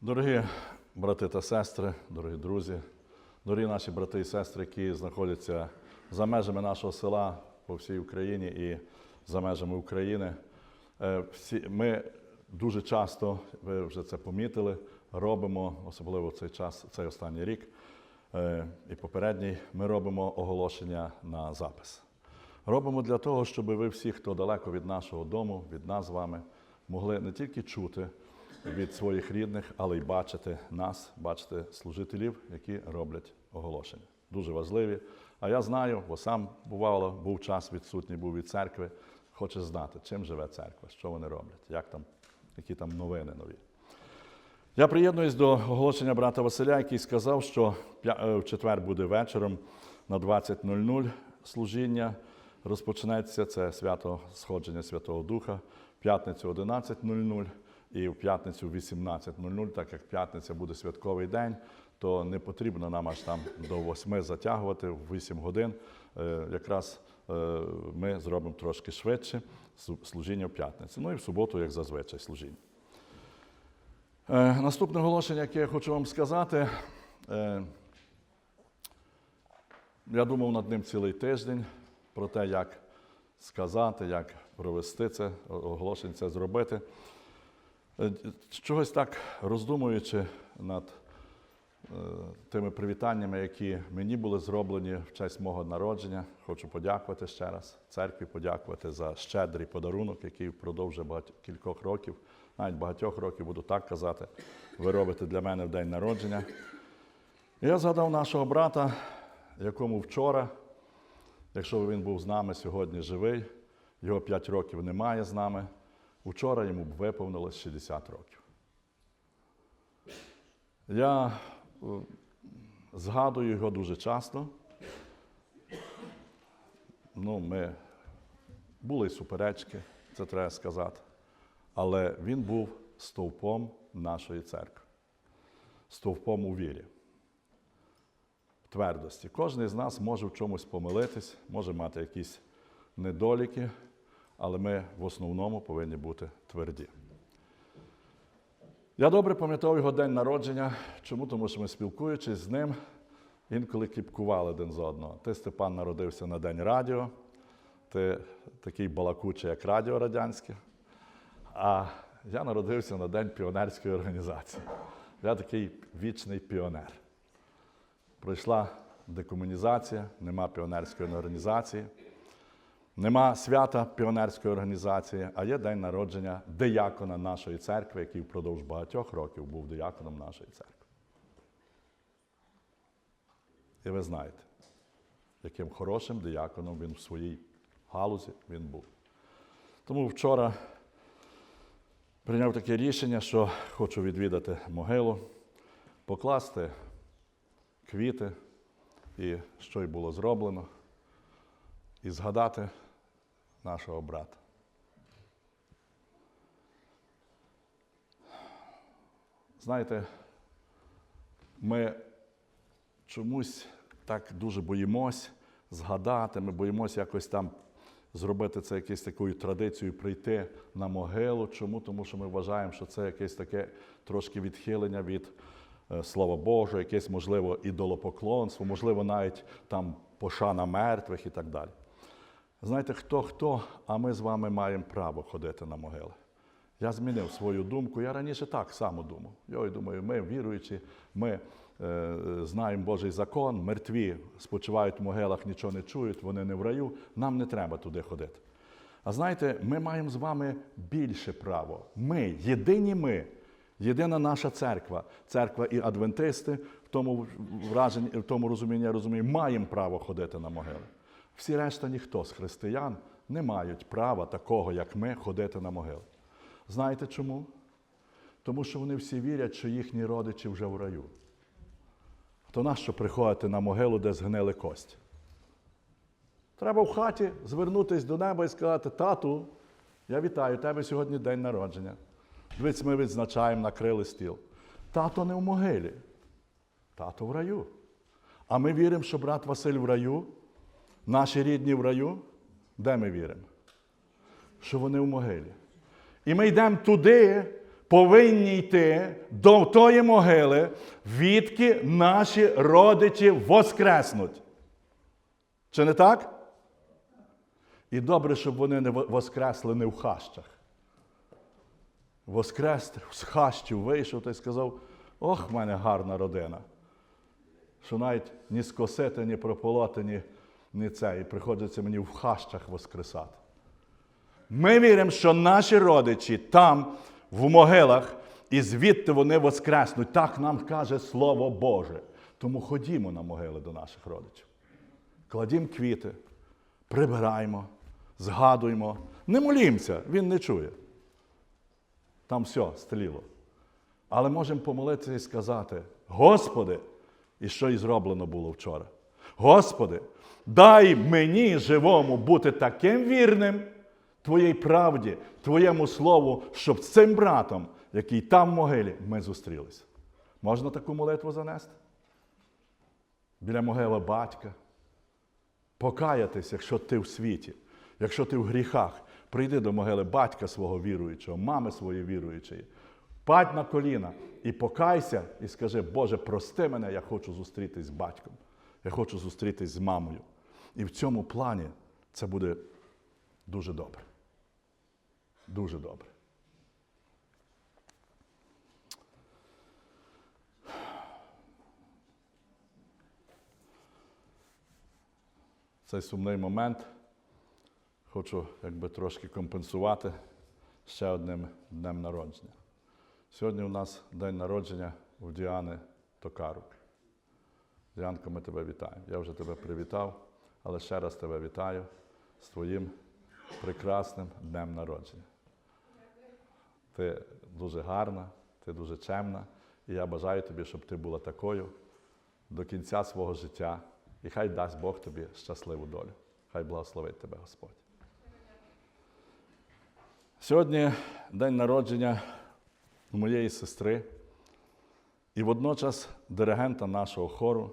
Дорогі брати та сестри, дорогі друзі, дорогі наші брати і сестри, які знаходяться за межами нашого села по всій Україні і за межами України. Е, всі- Ми дуже часто, ви вже це помітили, робимо, особливо в цей час, цей останній рік е, і попередній, ми робимо оголошення на запис. Робимо для того, щоб ви всі, хто далеко від нашого дому, від нас з вами, могли не тільки чути від своїх рідних, але й бачити нас, бачити служителів, які роблять оголошення. Дуже важливі. А я знаю, бо сам бувало, був час відсутній, був від церкви. Хочеш знати, чим живе церква, що вони роблять, як там, які там новини нові. Я приєднуюсь до оголошення брата Василя, який сказав, що е, в четвер буде вечором на 20.00 служіння. Розпочнеться це свято сходження Святого Духа, п'ятницю 11.00 і в п'ятницю 18.00, так як п'ятниця буде святковий день, то не потрібно нам аж там до 8 затягувати в 8 годин. Е, Якраз е, ми зробимо трошки швидше служіння в п'ятницю. Ну і в суботу, як зазвичай, служіння. Е, Наступне оголошення, яке я хочу вам сказати. Я думав над ним цілий тиждень про те, як сказати, як провести це оголошення, це зробити. Е, Чогось так роздумуючи над е, тими привітаннями, які мені були зроблені в честь мого народження, хочу подякувати ще раз церкві, подякувати за щедрий подарунок, який впродовж кількох років, навіть багатьох років буду так казати, ви робите для мене в день народження. Я згадав нашого брата, якому вчора, якщо він був з нами сьогодні живий, його 5 років немає з нами. Вчора йому виповнилось 60 років. Я е, згадую його дуже часто. Ну, ми були суперечки, це треба сказати. Але він був стовпом нашої церкви, стовпом у вірі, твердості. Кожен з нас може в чомусь помилитись, може мати якісь недоліки, але ми в основному повинні бути тверді. Я добре пам'ятав його день народження. Чому? Тому що ми спілкуючись з ним, інколи кіпкували один з одного. Ти, Степан, народився на День радіо, ти такий балакучий, як радіо радянське. А я народився на День піонерської організації. Я такий вічний піонер. Пройшла декомунізація, нема піонерської організації. Нема свята піонерської організації, а є день народження диякона нашої церкви, який впродовж багатьох років був дияконом нашої церкви. І ви знаєте, яким хорошим дияконом він в своїй галузі він був. Тому вчора прийняв таке рішення, що хочу відвідати могилу, покласти квіти і що й було зроблено, і згадати нашого брата. Знаєте, ми чомусь так дуже боїмось згадати, ми боїмося якось там зробити це якоюсь такою традицією, прийти на могилу. Чому? Тому що ми вважаємо, що це якесь таке трошки відхилення від е, Слова Божого, якесь, можливо, ідолопоклонство, можливо, навіть там пошана мертвих і так далі. Знаєте, хто хто, а ми з вами маємо право ходити на могили. Я змінив свою думку. Я раніше так само думав. Я думаю, ми віруючі, ми е, знаємо Божий закон, мертві спочивають в могилах, нічого не чують, вони не в раю. Нам не треба туди ходити. А знаєте, ми маємо з вами більше право. Ми, єдині ми, єдина наша церква, церква і адвентисти, в тому враженні, в тому розумінні, я розумію, маємо право ходити на могили. Всі решта ніхто з християн не мають права такого, як ми, ходити на могили. Знаєте чому? Тому що вони всі вірять, що їхні родичі вже в раю. То нащо приходити на могилу, де згнили кості? Треба в хаті звернутися до неба і сказати: тату, я вітаю тебе сьогодні день народження. Дивіться, ми відзначаємо, накрили стіл. Тато не в могилі, тато в раю. А ми віримо, що брат Василь в раю, наші рідні в раю. Де ми віримо? Що вони в могилі. І ми йдемо туди, повинні йти до тої могили, відки наші родичі воскреснуть. Чи не так? І добре, щоб вони не воскресли не в хащах. Воскрес з хащів вийшов та й сказав: ох, в мене гарна родина. Що навіть ні скосити, ні прополоти, ні, ні це. І приходиться мені в хащах воскресати. Ми віримо, що наші родичі там, в могилах, і звідти вони воскреснуть. Так нам каже Слово Боже. Тому ходімо на могили до наших родичів. Кладімо квіти, прибираємо, згадуємо. Не молімося, він не чує. Там все стеліло. Але можемо помолитися і сказати: Господи, і що і зроблено було вчора. Господи, дай мені живому бути таким вірним Твоїй правді, Твоєму слову, щоб цим братом, який там в могилі, ми зустрілися. Можна таку молитву занести? Біля могили батька. Покаятись, якщо ти в світі, якщо ти в гріхах, прийди до могили батька свого віруючого, мами своєї віруючої, падь на коліна і покайся, і скажи, Боже, прости мене, я хочу зустрітись з батьком, я хочу зустрітись з мамою. І в цьому плані це буде дуже добре. Дуже добре. Цей сумний момент хочу якби трошки компенсувати ще одним днем народження. Сьогодні у нас день народження у Діани Токарук. Діанко, ми тебе вітаємо. Я вже тебе привітав, але ще раз тебе вітаю з твоїм прекрасним днем народження. Ти дуже гарна, ти дуже чемна, і я бажаю тобі, щоб ти була такою до кінця свого життя. І хай дасть Бог тобі щасливу долю. Хай благословить тебе Господь. Сьогодні день народження моєї сестри і водночас диригента нашого хору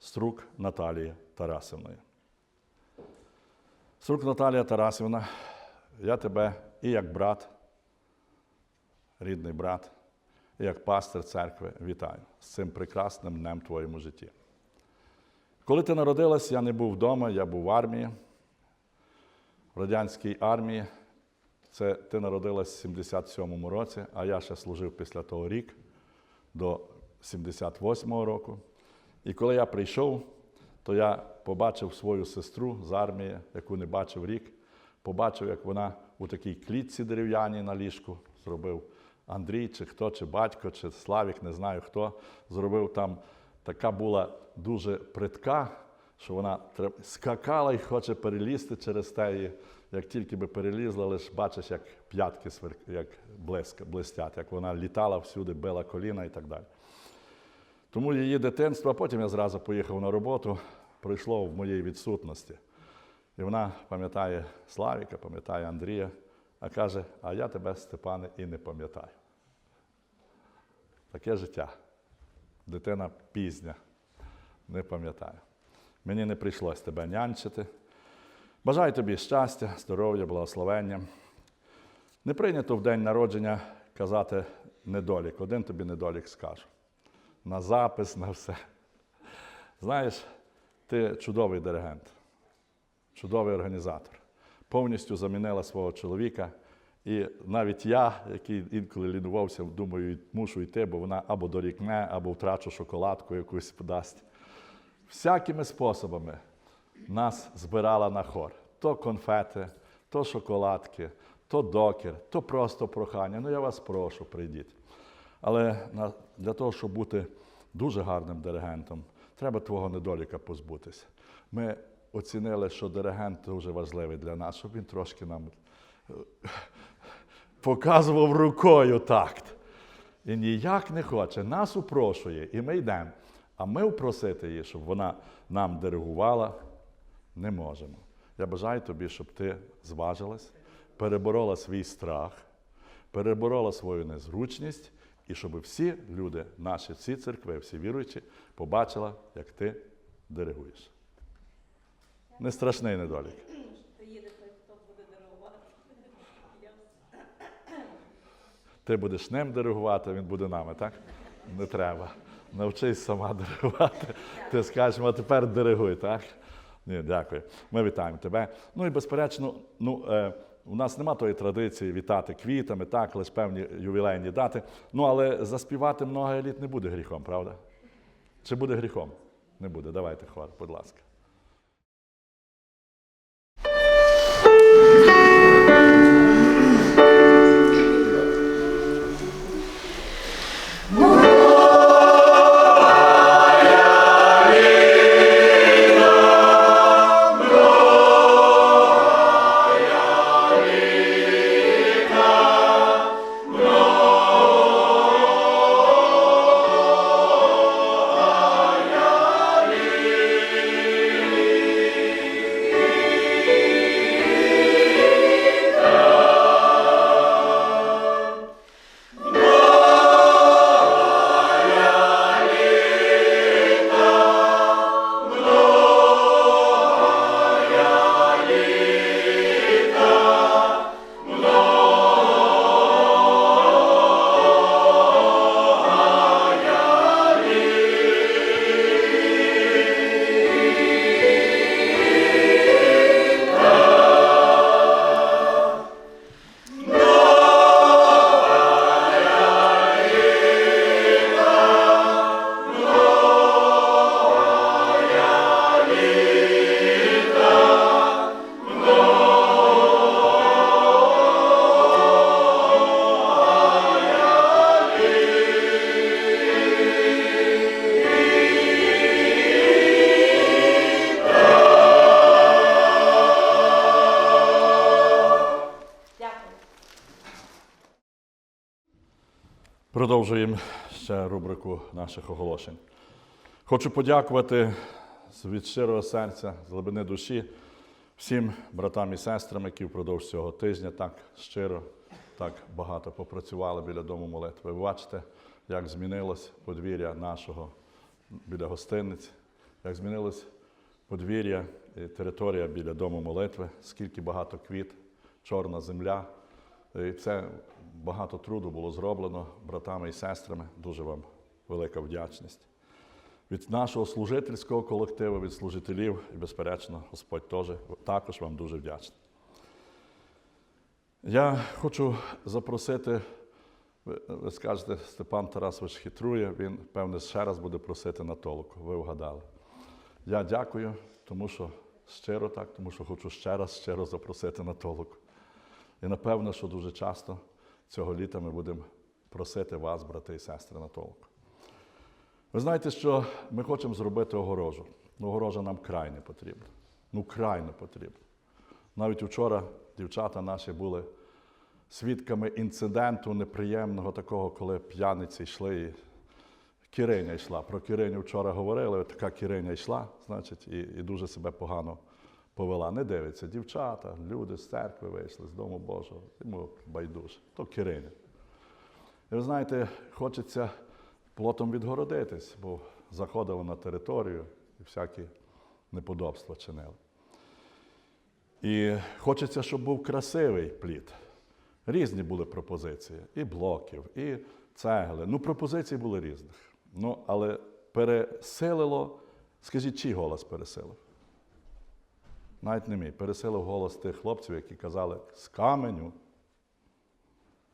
Струк Наталії Тарасівної. Струк Наталія Тарасівна, я тебе і як брат, рідний брат, і як пастир церкви вітаю з цим прекрасним днем в твоєму житті. Коли ти народилась, я не був вдома, я був в армії, в радянській армії. Це ти народилась в 77-му році, а я ще служив після того рік до 78-го року. І коли я прийшов, то я побачив свою сестру з армії, яку не бачив рік. Побачив, як вона у такій клітці дерев'яній на ліжку зробив Андрій, чи хто, чи батько, чи Славік, не знаю хто, зробив там. Така була дуже притка, що вона скакала і хоче перелізти через те. І як тільки би перелізла, лише бачиш, як п'ятки як блиск... блистять, як вона літала всюди, била коліна і так далі. Тому її дитинство, а потім я зразу поїхав на роботу, пройшло в моїй відсутності. І вона пам'ятає Славіка, пам'ятає Андрія, а каже: А я тебе, Степане, і не пам'ятаю. Таке життя. Дитина пізня, не пам'ятаю. Мені не прийшлось тебе нянчити. Бажаю тобі щастя, здоров'я, благословення. Не прийнято в день народження казати недолік. Один тобі недолік скажу. На запис, на все. Знаєш, ти чудовий диригент, чудовий організатор. Повністю замінила свого чоловіка. І навіть я, який інколи лінувався, думаю, мушу йти, бо вона або дорікне, або втрачу шоколадку якусь подасть. Всякими способами нас збирала на хор. То конфети, то шоколадки, то докір, то просто прохання. Ну, я вас прошу, прийдіть. Але для того, щоб бути дуже гарним диригентом, треба твого недоліка позбутися. Ми оцінили, що диригент дуже важливий для нас, щоб він трошки нам е, показував рукою такт. І ніяк не хоче, нас упрошує, і ми йдемо. А ми впросити її, щоб вона нам диригувала, не можемо. Я бажаю тобі, щоб ти зважилась, переборола свій страх, переборола свою незручність, і щоб всі люди, наші всі церкви, всі віруючі, побачили, як ти диригуєш. Не страшний недолік. Ти будеш ним диригувати, він буде нами, так? Не треба. Навчись сама диригувати. Ти скажеш, а тепер диригуй, так? Ні, дякую. Ми вітаємо тебе. Ну і безперечно, ну, е, у нас нема тої традиції вітати квітами, так, лише певні ювілейні дати. Ну, але заспівати много еліт не буде гріхом, правда? Чи буде гріхом? Не буде. Давайте хвар, будь ласка. Продовжуємо ще рубрику наших оголошень. Хочу подякувати від щирого серця, з глибини душі всім братам і сестрам, які впродовж цього тижня так щиро, так багато попрацювали біля дому молитви. Ви бачите, як змінилось подвір'я нашого біля гостиниць, як змінилось подвір'я і територія біля дому молитви, скільки багато квіт, чорна земля. І це багато труду було зроблено братами і сестрами. Дуже вам велика вдячність. Від нашого служительського колективу, від служителів, і, безперечно, Господь теж також вам дуже вдячний. Я хочу запросити, ви, скажете, Степан Тарасович хитрує, він, певне, ще раз буде просити на толку. Ви вгадали. Я дякую, тому що щиро так, тому що хочу ще раз щиро запросити на толоку. І напевно, що дуже часто цього літа ми будемо просити вас, брати і сестри, на толку. Ви знаєте, що ми хочемо зробити огорожу. Ну, огорожа нам край не потрібна. Ну, край не потрібна. Навіть вчора дівчата наші були свідками інциденту неприємного такого, коли п'яниці йшли і Кириня йшла. Про Кириню вчора говорили, така Кириня йшла, значить, і, і дуже себе погано повела. Не дивиться, дівчата, люди з церкви вийшли, з Дому Божого, йому байдуже. То Кириня. І ви знаєте, хочеться плотом відгородитись, бо заходили на територію і всякі неподобства чинили. І хочеться, щоб був красивий плід. Різні були пропозиції, і блоків, і цегли. Ну, пропозицій були різних. Ну, але пересилило, скажіть, чий голос пересилив? Навіть не мій. Пересилив голос тих хлопців, які казали, з каменю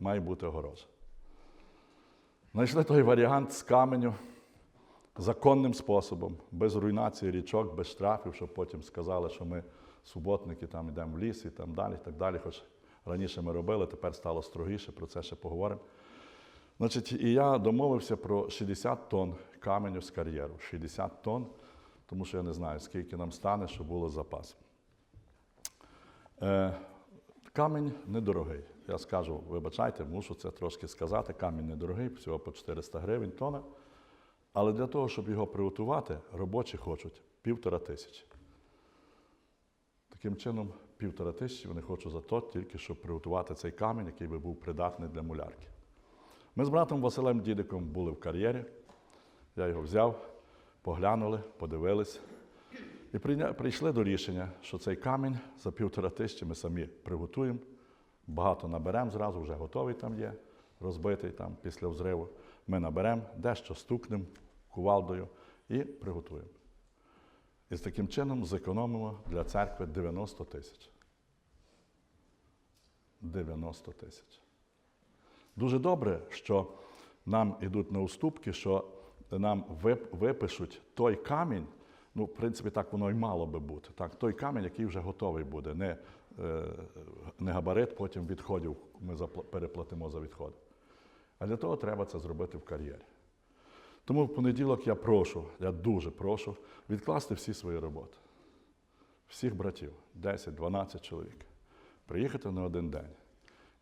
має бути огорожа. Знайшли той варіант з каменю законним способом, без руйнації річок, без штрафів, щоб потім сказали, що ми суботники там йдемо в ліс і там далі, так далі. Хоч раніше ми робили, тепер стало строгіше, про це ще поговоримо. Значить, і я домовився про 60 тонн каменю з кар'єру. 60 тонн, тому що я не знаю, скільки нам стане, щоб було запас. Е, камінь недорогий. Я скажу, вибачайте, мушу це трошки сказати. Камінь недорогий, всього по 400 гривень тонна. Але для того, щоб його приготувати, робочі хочуть півтора тисячі. Таким чином, півтора тисячі вони хочуть за то, тільки щоб приготувати цей камінь, який би був придатний для мулярки. Ми з братом Василем Дідиком були в кар'єрі. Я його взяв, поглянули, подивились і прийшли до рішення, що цей камінь за півтора тисячі ми самі приготуємо, багато наберемо зразу, вже готовий там є. розбитий там після взриву. Ми наберемо, дещо стукнемо кувалдою і приготуємо. І з таким чином зекономимо для церкви 90 тисяч. 90 тисяч. Дуже добре, що нам йдуть на уступки, що нам вип- випишуть той камінь. Ну, в принципі, так воно і мало би бути. Так, той камінь, який вже готовий буде, не, е, не габарит, потім відходів ми переплатимо за відходи. А для того треба це зробити в кар'єрі. Тому в понеділок я прошу, я дуже прошу відкласти всі свої роботи. Всіх братів, 10-12 чоловік. Приїхати на один день.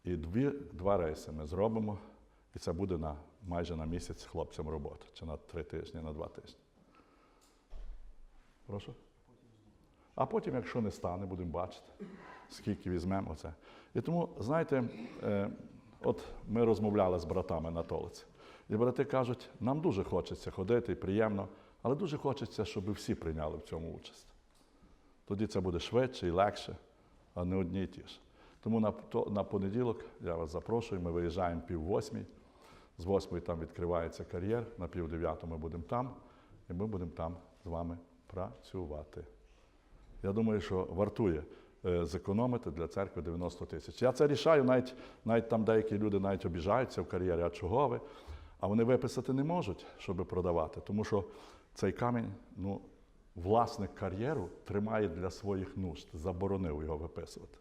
І дві, два рейси ми зробимо, і це буде на, майже на місяць хлопцям роботи, чи на три тижні, на два тижні. Прошу? А потім, якщо не стане, будемо бачити, скільки візьмемо це. І тому, знаєте, е, от ми розмовляли з братами на толиці. І брати кажуть, нам дуже хочеться ходити і приємно, але дуже хочеться, щоб всі прийняли в цьому участь. Тоді це буде швидше і легше, а не одні і ті ж. Тому на, на понеділок я вас запрошую, ми виїжджаємо пів восьмій. З восьмої там відкривається кар'єр, на пів дев'яту ми будемо там, і ми будемо там з вами працювати. Я думаю, що вартує е, зекономити для церкви 90 тисяч. Я це рішаю, навіть, навіть там деякі люди навіть обіжаються в кар'єрі, а чого ви? А вони виписати не можуть, щоб продавати, тому що цей камінь, ну, власник кар'єру тримає для своїх нужд, заборонив його виписувати.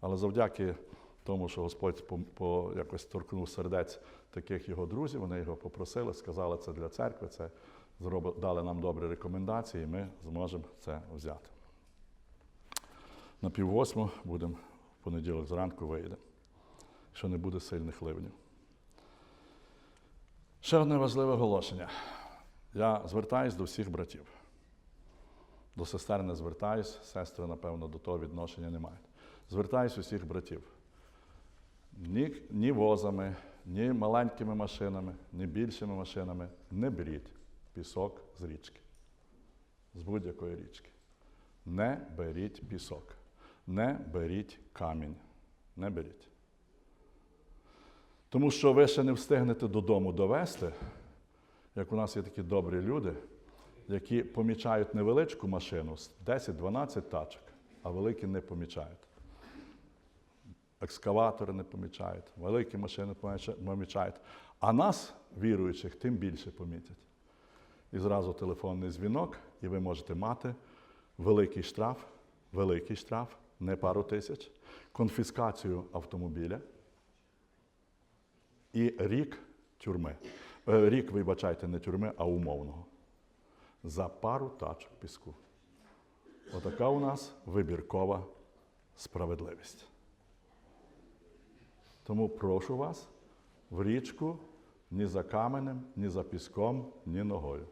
Але завдяки тому, що Господь по, по якось торкнув сердець таких його друзів, вони його попросили, сказали, це для церкви, це дали нам добрі рекомендації, і ми зможемо це взяти. На пів восьму будемо в понеділок зранку вийдемо, що не буде сильних ливнів. Ще одне важливе оголошення. Я звертаюсь до всіх братів. До сестер не звертаюсь, сестри, напевно, до того відношення не мають. Звертаюсь усіх братів. Ні, ні возами, ні маленькими машинами, ні більшими машинами не беріть пісок з річки, з будь-якої річки. Не беріть пісок, не беріть камінь. Не беріть. Тому що ви ще не встигнете додому довести, як у нас є такі добрі люди, які помічають невеличку машину з 10-12 тачок, а великі не помічають. Екскаватори не помічають, великі машини помічають. А нас, віруючих, тим більше помітять. І зразу телефонний дзвінок, і ви можете мати великий штраф, великий штраф, не пару тисяч, конфіскацію автомобіля і рік тюрми. Е, Рік, вибачайте, не тюрми, а умовного. За пару тачок піску. Отака у нас вибіркова справедливість. Тому прошу вас в річку ні за каменем, ні за піском, ні ногою.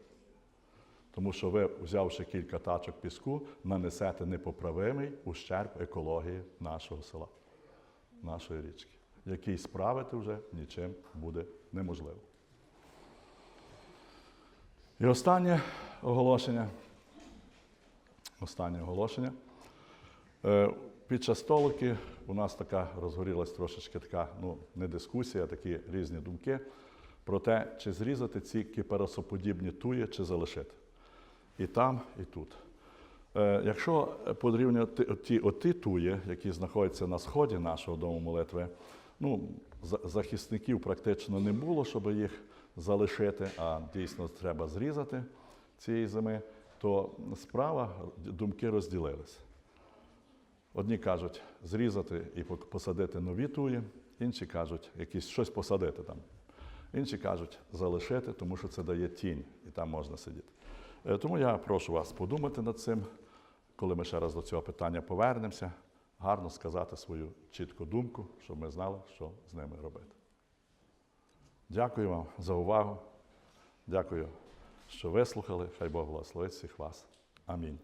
Тому що ви, взявши кілька тачок піску, нанесете непоправимий ущерб екології нашого села, нашої річки, який справити вже нічим буде неможливо. І останнє оголошення. Останнє оголошення. Е, Під час столики у нас така розгорілась трошечки така, ну, не дискусія, а такі різні думки про те, чи зрізати ці кіперосоподібні туї, чи залишити. І там, і тут. Е, Якщо порівняти ті оті туї, які знаходяться на сході нашого дому молитви, ну, захисників практично не було, щоб їх залишити, а дійсно треба зрізати цієї зими, то справа думки розділилися. Одні кажуть зрізати і посадити нові туї, інші кажуть якісь щось посадити там. Інші кажуть залишити, тому що це дає тінь, і там можна сидіти. Е, Тому я прошу вас подумати над цим, коли ми ще раз до цього питання повернемося, гарно сказати свою чітку думку, щоб ми знали, що з ними робити. Дякую вам за увагу. Дякую, що вислухали. Хай Бог благословить всіх вас. Амінь.